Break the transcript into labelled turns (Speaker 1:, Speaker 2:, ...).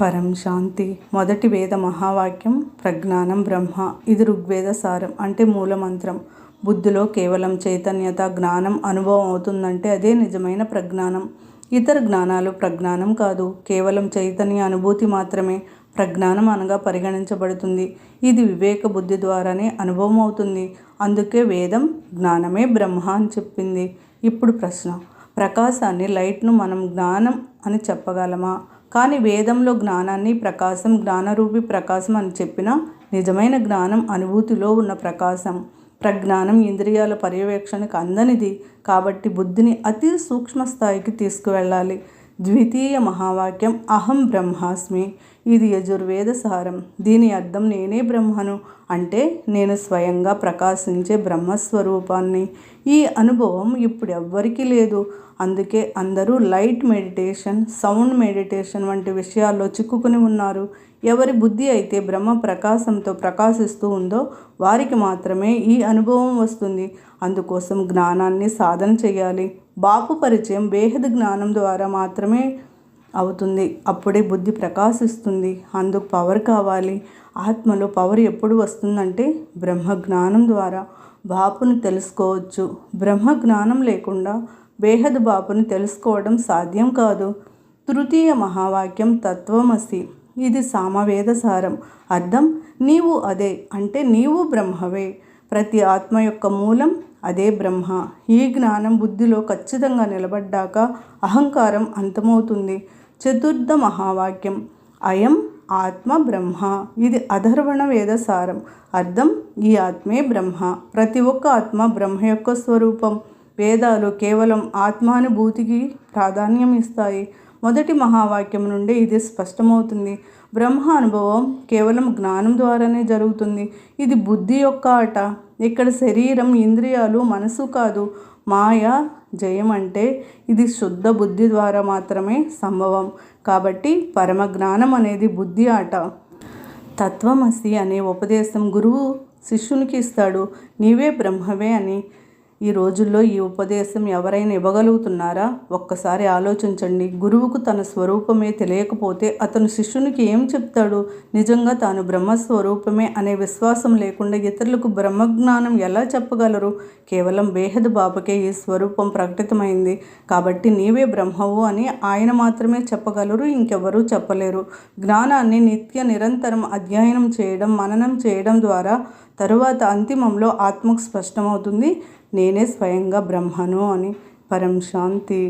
Speaker 1: పరం శాంతి. మొదటి వేద మహావాక్యం ప్రజ్ఞానం బ్రహ్మ. ఇది ఋగ్వేద సారం అంటే మూలమంత్రం. బుద్ధిలో కేవలం చైతన్యత జ్ఞానం అనుభవం అవుతుందంటే అదే నిజమైన ప్రజ్ఞానం. ఇతర జ్ఞానాలు ప్రజ్ఞానం కాదు. కేవలం చైతన్య అనుభూతి మాత్రమే ప్రజ్ఞానం అనగా పరిగణించబడుతుంది. ఇది వివేక బుద్ధి ద్వారానే అనుభవం అవుతుంది. అందుకే వేదం జ్ఞానమే బ్రహ్మ అని చెప్పింది. ఇప్పుడు ప్రశ్న. ప్రకాశాన్ని లైట్ను మనం జ్ఞానం అని చెప్పగలమా? కానీ వేదంలో జ్ఞానాన్ని ప్రకాశం జ్ఞానరూపి ప్రకాశం అని చెప్పిన నిజమైన జ్ఞానం అనుభూతిలో ఉన్న ప్రకాశం. ప్రజ్ఞానం ఇంద్రియాల పర్యవేక్షణకు అందనిది కాబట్టి బుద్ధిని అతి సూక్ష్మ స్థాయికి తీసుకువెళ్ళాలి. ద్వితీయ మహావాక్యం అహం బ్రహ్మాస్మి ఇది యజుర్వేద సారం. దీని అర్థం నేనే బ్రహ్మను అంటే నేను స్వయంగా ప్రకాశించే బ్రహ్మస్వరూపాన్ని ఈ అనుభవం ఇప్పుడు ఎవ్వరికీ లేదు. అందుకే అందరూ లైట్ మెడిటేషన్ సౌండ్ మెడిటేషన్ వంటి విషయాల్లో చిక్కుకుని ఉన్నారు. ఎవరి బుద్ధి అయితే బ్రహ్మ ప్రకాశంతో ప్రకాశిస్తూ ఉందో వారికి మాత్రమే ఈ అనుభవం వస్తుంది. అందుకోసం జ్ఞానాన్ని సాధన చేయాలి. బాపు పరిచయం బేహద జ్ఞానం ద్వారా మాత్రమే అవుతుంది. అప్పుడే బుద్ధి ప్రకాశిస్తుంది. అందుకు పవర్ కావాలి. ఆత్మలో పవర్ ఎప్పుడు వస్తుందంటే బ్రహ్మ జ్ఞానం ద్వారా. బాపును తెలుసుకోవచ్చు. బ్రహ్మ జ్ఞానం లేకుండా బేహద బాపును తెలుసుకోవడం సాధ్యం కాదు. తృతీయ మహావాక్యం తత్వమసి. ఇది సామవేద సారం. అర్థం నీవు అదే అంటే నీవు బ్రహ్మవే. ప్రతి ఆత్మ యొక్క మూలం అదే బ్రహ్మ. ఈ జ్ఞానం బుద్ధిలో ఖచ్చితంగా నిలబడ్డాక అహంకారం అంతమవుతుంది. చతుర్థ మహావాక్యం. అయం ఆత్మ బ్రహ్మ. ఇది అధర్వణ వేద సారం. అర్థం ఈ ఆత్మే బ్రహ్మ. ప్రతి ఒక్క ఆత్మ బ్రహ్మ యొక్క స్వరూపం. వేదాలు కేవలం ఆత్మానుభూతికి ప్రాధాన్యం ఇస్తాయి. మొదటి మహావాక్యం నుండి ఇది స్పష్టమవుతుంది. బ్రహ్మ అనుభవం కేవలం జ్ఞానం ద్వారానే జరుగుతుంది. ఇది బుద్ధి యొక్క ఆట. ఇక్కడ శరీరం ఇంద్రియాలు మనసు కాదు. మాయ జయం అంటే ఇది శుద్ధ బుద్ధి ద్వారా మాత్రమే సంభవం. కాబట్టి పరమ జ్ఞానం అనేది బుద్ధి ఆట. తత్వమసి అనే ఉపదేశం గురువు శిష్యునికి ఇస్తాడు. నీవే బ్రహ్మవే అని. ఈ రోజుల్లో ఈ ఉపదేశం ఎవరైనా ఇవ్వగలుగుతున్నారా? ఒక్కసారి ఆలోచించండి. గురువుకు తన స్వరూపమే తెలియకపోతే అతను శిష్యునికి ఏం చెప్తాడు? నిజంగా తాను బ్రహ్మస్వరూపమే అనే విశ్వాసం లేకుండా ఇతరులకు బ్రహ్మజ్ఞానం ఎలా చెప్పగలరు? కేవలం బేహద్ బాబుకే ఈ స్వరూపం ప్రకటితమైంది. కాబట్టి నీవే బ్రహ్మవు అని ఆయన మాత్రమే చెప్పగలరు ఇంకెవరూ చెప్పలేరు. జ్ఞానాన్ని నిత్య నిరంతరం అధ్యయనం చేయడం మననం చేయడం ద్వారా తరువాత అంతిమంలో ఆత్మకు స్పష్టమవుతుంది. నేనే స్వయంగా బ్రహ్మను అని పరం శాంతి